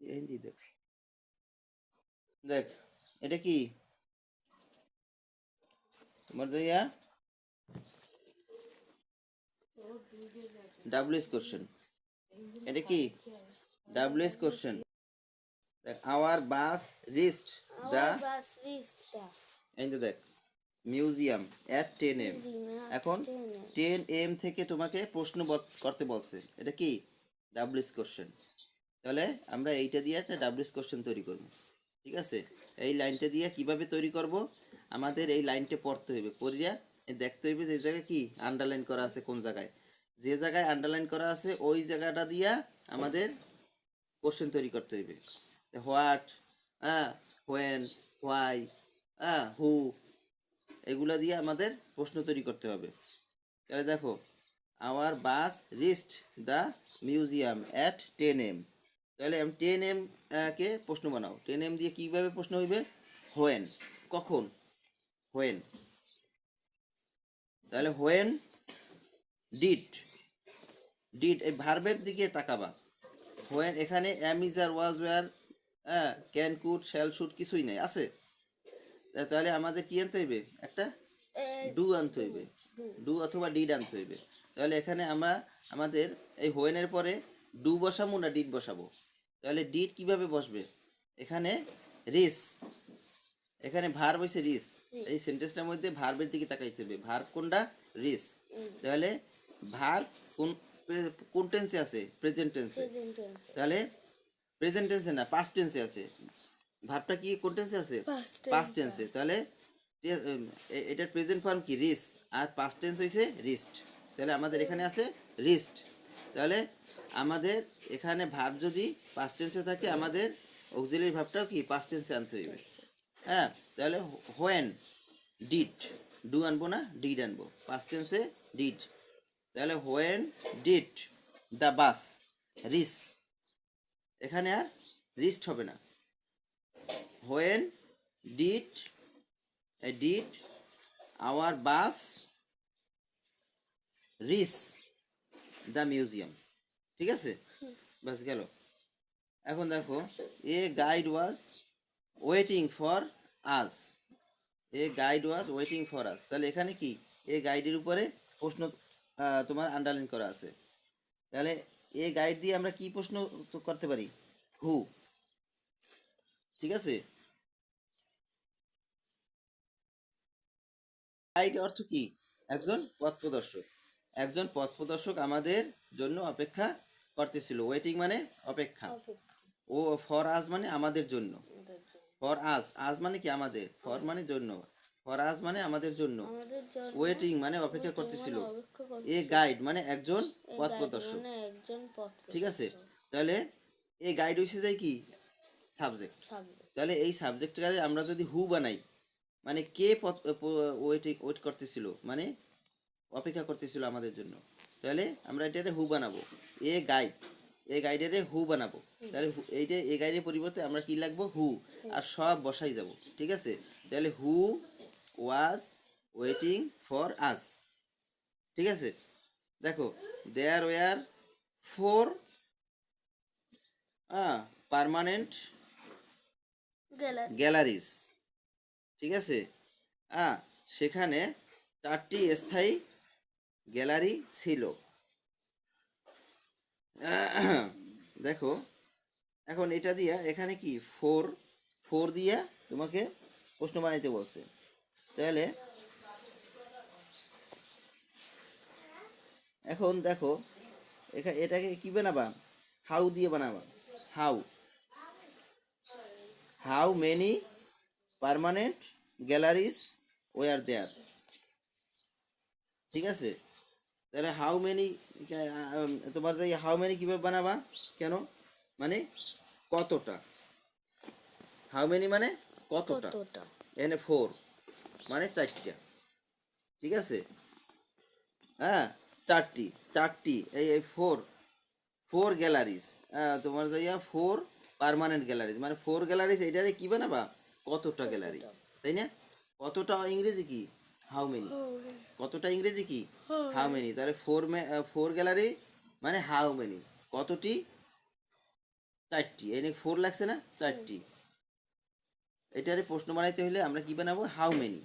হিন্দি দেখ। দেখ এটা কি? তোমার ডাব্লিউএস কোশ্চেন এটা কি? ডাব্লিউএস কোশ্চেন দেখ আওয়ার বাস রিস্ট reached এই দেখ মিউজিয়াম অ্যাট টেন এম এখন টেন এম থেকে তোমাকে প্রশ্ন করতে বলছে। এটা কি? ডাব্লিউএস কোশ্চেন তাহলে আমরা এইটা দিয়ে একটা ডাব্লিউস কোশ্চেন তৈরি করব। ঠিক আছে? এই লাইনটা দিয়ে কীভাবে তৈরি করব? আমাদের এই লাইনটা পড়তে হইবে। পড়িয়া দেখতে হইবে যে জায়গায় কি আন্ডারলাইন করা আছে, কোন জায়গায়। যে জায়গায় আন্ডারলাইন করা আছে, ওই জায়গাটা দিয়া আমাদের কোশ্চেন তৈরি করতে হইবে। হোয়াট হ্যাঁ হোয়েন হোয়াই হ্যাঁ হু এগুলা দিয়ে আমাদের প্রশ্ন তৈরি করতে হবে। তাহলে দেখো our bus reached the museum at ten AM তাহলে টেন এম কে প্রশ্ন বানাও। টেন এম দিয়ে কীভাবে প্রশ্ন হইবে? হোয়েন কখন? হোয়েন তাহলে হোয়েন ডিট ডিট এই ভার্বের দিকে তাকাবা। হোয়েন এখানে অ্যামিজার ওয়াজ ওয়ার হ্যাঁ ক্যান কুট শ্যাল শুট কিছুই নাই। আছে? তাহলে আমাদের কি আনতে হইবে? একটা ডু আনতে হইবে। ডু অথবা ডিড আনতে হইবে। তাহলে এখানে আমরা আমাদের এই হোয়েনের পরে ডু বসাবো না ডিড বসাবো? তাহলে ডিড কীভাবে বসবে? এখানে রিস এখানে ভার বসে রিস এই সেন্টেন্সটার মধ্যে ভার্বের দিকে তাকাইতে হবে। ভার কোনটা? রিস তাহলে ভার কোন কোন টেন্সে আছে? প্রেজেন্ট টেন্সে তাহলে প্রেজেন্ট টেন্সে না পাস্ট টেন্সে আছে। ভাবটা কি কোন টেন্সে আছে? পাস্ট টেন্সে তাহলে এটার প্রেজেন্ট ফর্ম কি? রিস আর পাস্ট টেন্স হইছে রিস্ট তাহলে আমাদের এখানে আছে রিস্ট তাহলে আমাদের এখানে ভাব যদি পাস্ট টেন্সে থাকে, আমাদের অক্সিলারি ভাবটাও কি? পাস্ট টেন্সে আনতে হইবে। হ্যাঁ তাহলে হোয়েন ডিড ডু আনব না? ডিড আনব। পাস্ট টেন্সে ডিড তাহলে when did the bus reach এখানে আর রিস্ট হবে না। When did did our bus reach the museum ঠিক আছে? বাস গেল। এখন দেখো, a guide was waiting for us a guide was waiting for us তাহলে এখানে কি? এ গাইডের উপরে প্রশ্ন তোমার আন্ডারলাইন করা আছে। তাহলে এ গাইড দিয়ে আমরা কি প্রশ্ন করতে পারি? হু ঠিক আছে? গাইড অর্থ কি? একজন পথ প্রদর্শক। একজন পথ প্রদর্শক আমাদের জন্য অপেক্ষা করতেছিল। ওয়েটিং মানে অপেক্ষা। ও ফর আজ মানে আমাদের জন্য। ফর আজ আজ মানে কি আমাদের? ফর মানে জন্য। ফর আজ মানে আমাদের জন্য। ওয়েটিং মানে অপেক্ষা করতেছিল। এ গাইড মানে একজন পথ প্রদর্শক মানে ঠিক আছে? তাহলে এ গাইড হয়েছে যায় কি? সাবজেক্ট সাবজেক্ট তাহলে এই সাবজেক্টটাকে আমরা যদি হু বানাই মানে কে পথ ওয়েট ওয়েট করতেছিল? মানে অপেক্ষা করতেছিল আমাদের জন্য। তাহলে আমরা এটারে হু বানাবো। A guide. এ গাইডেরে হু বানাবো। তাহলে এইটা এ গাইডের পরিবর্তে আমরা কি লাগবো? হু। আর সব বসাই যাব। ঠিক আছে? তাহলে হু ওয়াজ ওয়েটিং ফর আস। ঠিক আছে? দেখো there were four permanent gallery galleries. ঠিক আছে? হ্যাঁ সেখানে চারটি স্থায়ী গ্যালারি ছিল। দেখো, এখন এটা দিয়া এখানে কি? ফোর ফোর দিয়া তোমাকে প্রশ্ন বানাইতে বলছে। তাহলে এখন দেখো এটাকে কি বানাবা? হাউ দিয়ে বানাবা? How how many permanent galleries were there ঠিক আছে? তাহলে হাউ মেনি তোমার যে হাউ মেনি কীভাবে বানাবা? কেন? মানে কতটা? হাউ মেনি মানে কতটা? এখানে ফোর মানে চারটা। ঠিক আছে? হ্যাঁ চারটি চারটি এই এই ফোর ফোর গ্যালারিজ তোমার যাইয়া ফোর পার্মানেন্ট গ্যালারিজ মানে ফোর গ্যালারিজ এটারে কি বানাবা? কতটা গ্যালারি তাই না? কতটা ইংরেজি কি? হাউ মেনি কতটা ইংরেজি কি? হাউ মেনি তাহলে ফোর ফোর গ্যালারি মানে হাউ মেনি কতটি? চারটি। এই ফোর লাগছে না? চারটি। এটারে প্রশ্ন বানাইতে হলে আমরা কি বানাবো? হাউ মেনি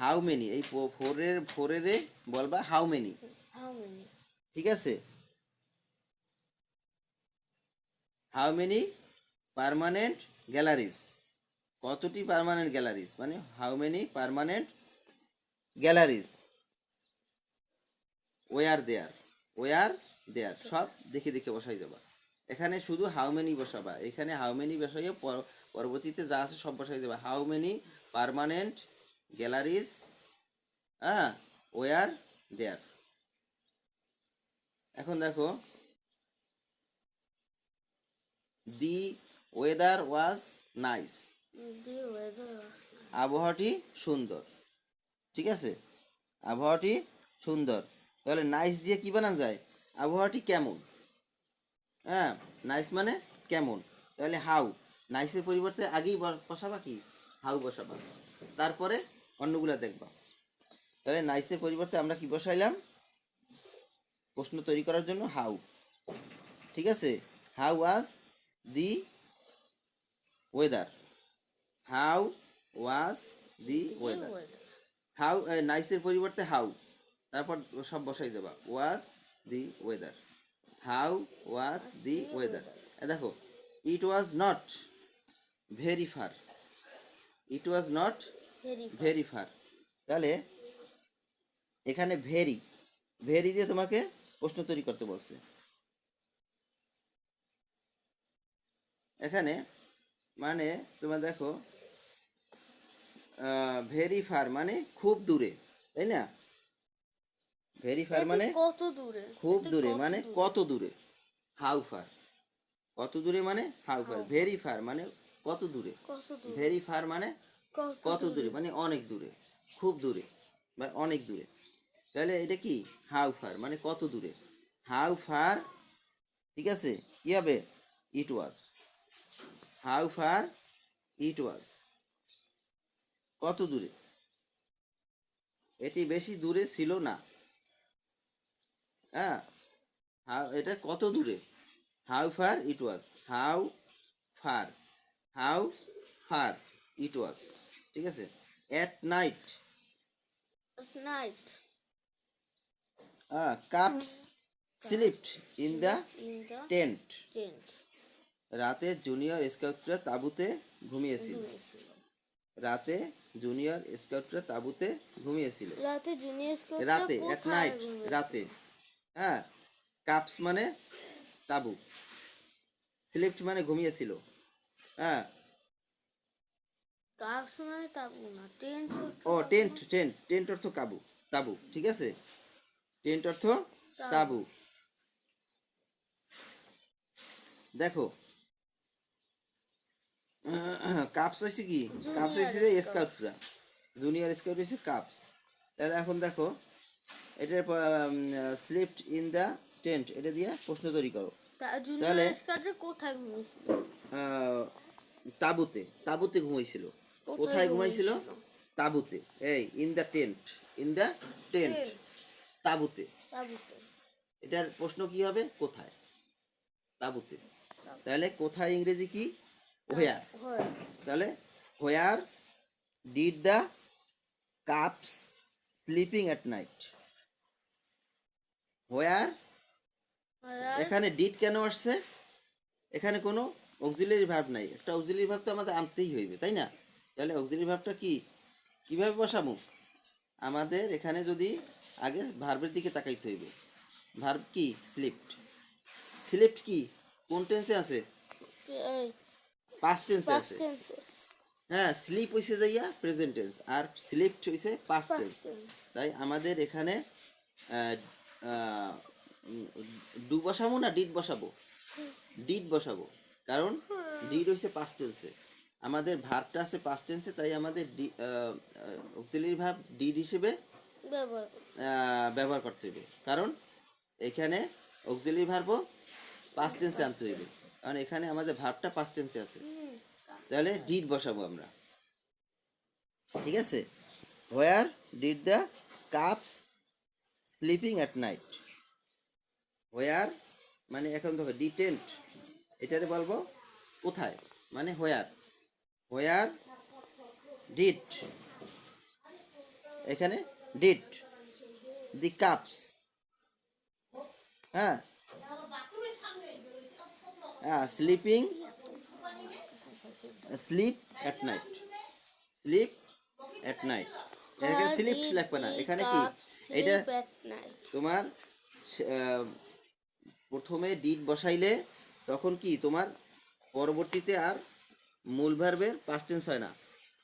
হাউ মেনি এই ফোরের ফোরের বলবা হাউ মেনি ঠিক আছে? হাউ মেনি পার্মানেন্ট গ্যালারিজ কতটি পার্মানেন্ট গ্যালারিজ মানে how many permanent galleries. Were there were there সব দেখে দেখে বসাই যাবা এখানে শুধু হাউ মেনি বসাবা। এখানে হাউ মেনি বসাইয়ে পরবর্তীতে যা আছে সব বসাই দেবা। হাউ মেনি পার্মানেন্ট গ্যালারিজ হ্যাঁ ওয়ার দেয়ার এখন দেখো the weather was nice The weather was আবহাওয়াটি সুন্দর। ঠিক আছে? আবহাওয়াটি সুন্দর। তাহলে নাইস দিয়ে কি বানানো যায়? আবহাওয়াটি কেমন? হ্যাঁ নাইস মানে কেমন? তাহলে হাউ নাইসের পরিবর্তে আগেই বসাবা কি? হাউ বসাবা। তারপরে অন্যগুলা দেখবা। তাহলে নাইসের পরিবর্তে আমরা কি বসাইলাম? প্রশ্ন তৈরি করার জন্য হাউ ঠিক আছে? How was the weather how was the weather. How নাইসের পরিবর্তে হাউ তারপর সব বসাই দেবা। Was the weather how was the weather দেখো it was not very far it was not very far তাহলে এখানে ভেরি ভেরি দিয়ে তোমাকে প্রশ্ন তৈরি করতে বলছে। এখানে মানে তোমার দেখো ভেরি ফার মানে খুব দূরে তাই না? ভেরি ফার মানে কত দূরে? খুব দূরে মানে কত দূরে? হাউ ফার কত দূরে মানে হাউ ফার ভেরি ফার মানে কত দূরে? ভেরি ফার মানে কত কত দূরে? মানে অনেক দূরে খুব দূরে বা অনেক দূরে। তাহলে এটা কি? হাউ ফার মানে কত দূরে? হাউ ফার ঠিক আছে? কি হবে? ইট ওয়াজ হাউ ফার ইট ওয়াজ কত দূরে? এটি বেশি দূরে ছিল না। হ্যাঁ হাউ এটা কত দূরে? How far it was. How far how far it was. ঠিক আছে? At night. night cubs slept in the in tent. tent রাতে জুনিয়র স্কাউটরা তাঁবুতে ঘুমিয়েছিল। রাতে জুনিয়র স্কাউটরা তাঁবুতে ঘুমিয়েছিল। রাতে জুনিয়র স্কুল রাতে অ্যাট নাইট রাতে। হ্যাঁ কাপস মানে তাঁবু। স্লিপড মানে ঘুমিয়েছিল। হ্যাঁ। কাপস মানে তাবু না টেন্ট ও টেন্ট টেন্ট টেন্ট অর্থ কাবু তাবু ঠিক আছে? টেন্ট অর্থ তাবু। দেখো। কাপস হয়েছে কি? কাপস হয়েছে যে স্কাউটরা জুনিয়র স্কাউট হয়েছে কাপস তাহলে এখন দেখো এটার স্লিপড ইন দ্য টেন্ট এটা দিয়ে প্রশ্ন তৈরি করো। তাহলে- কোথায় ঘুমিয়েছিল তাঁবুতে তাঁবুতে ঘুমাইছিল। কোথায় ঘুমাইছিল? তাঁবুতে। এই in the tent in the tent তাবুতে। এটার প্রশ্ন কি হবে? কোথায়? তাঁবুতে। তাহলে কোথায় ইংরেজি কি? হোয়ার তাহলে where did the cubs sleeping at night where এখানে ডিড কেন আসছে? এখানে কোনো অক্সিলারি ভাব নাই। একটা অক্সিলারি ভাব তো আমাদের আনতেই হইবে তাই না? তাহলে অক্সিলারি ভাবটা কি? কীভাবে বসাবো আমাদের এখানে যদি আগে ভার্বের দিকে তাকাইতে হইবে। ভার্ব কি? স্লিপড স্লিপড কি? কোন টেন্সে আছে? টেন্সে পাস্ট আছে। হ্যাঁ স্লিপ হইছে যাইয়া প্রেজেন্ট টেন্স আর স্লিপড হইছে পাস্ট টেন্স তাই আমাদের এখানে ডু বসাবো না ডিড বসাবো? ডিড বসাবো। কারণ ডিড হচ্ছে পাস্ট টেন্সে আমাদের ভার্বটা আছে পাস্ট টেন্সে তাই আমাদের অক্সিলারি ভাব ডিড হিসেবে ব্যবহার। করতে হবে। কারণ এখানে অক্সিলারি ভার্বও পাস্ট টেন্সে আনতে হইবে। কারণ এখানে আমাদের ভাবটা পাস্ট টেন্সে আছে। তাহলে ডিড বসাবো আমরা। ঠিক আছে? Where did the cubs sleeping at night where মানে এখন দেখো ডিটেন্ট এটারে বলব কোথায়? মানে হোয়ার হোয়ার ডিট এখানে ডিট দি কাপস হ্যাঁ? Sleeping sleep at night sleep at night এখানে স্লিপ লাগবে না। এখানে কি? এটা তোমার প্রথমে ডিট বসাইলে তখন কি? তোমার পরবর্তীতে আর মূল ভার্বের পাস্ট টেন্স হয় না।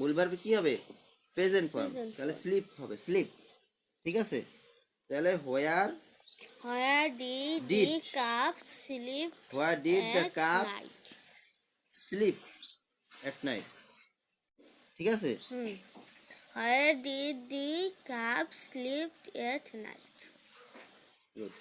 মূল ভার্বে কি হবে? প্রেজেন্ট ফর্ম তাহলে স্লিপ হবে। স্লিপ ঠিক আছে? তাহলে where Where did, Did. the cup sleep where did the at cup night? Sleep at night ঠিক আছে Hmm. Where did the cup sleep at night? Good.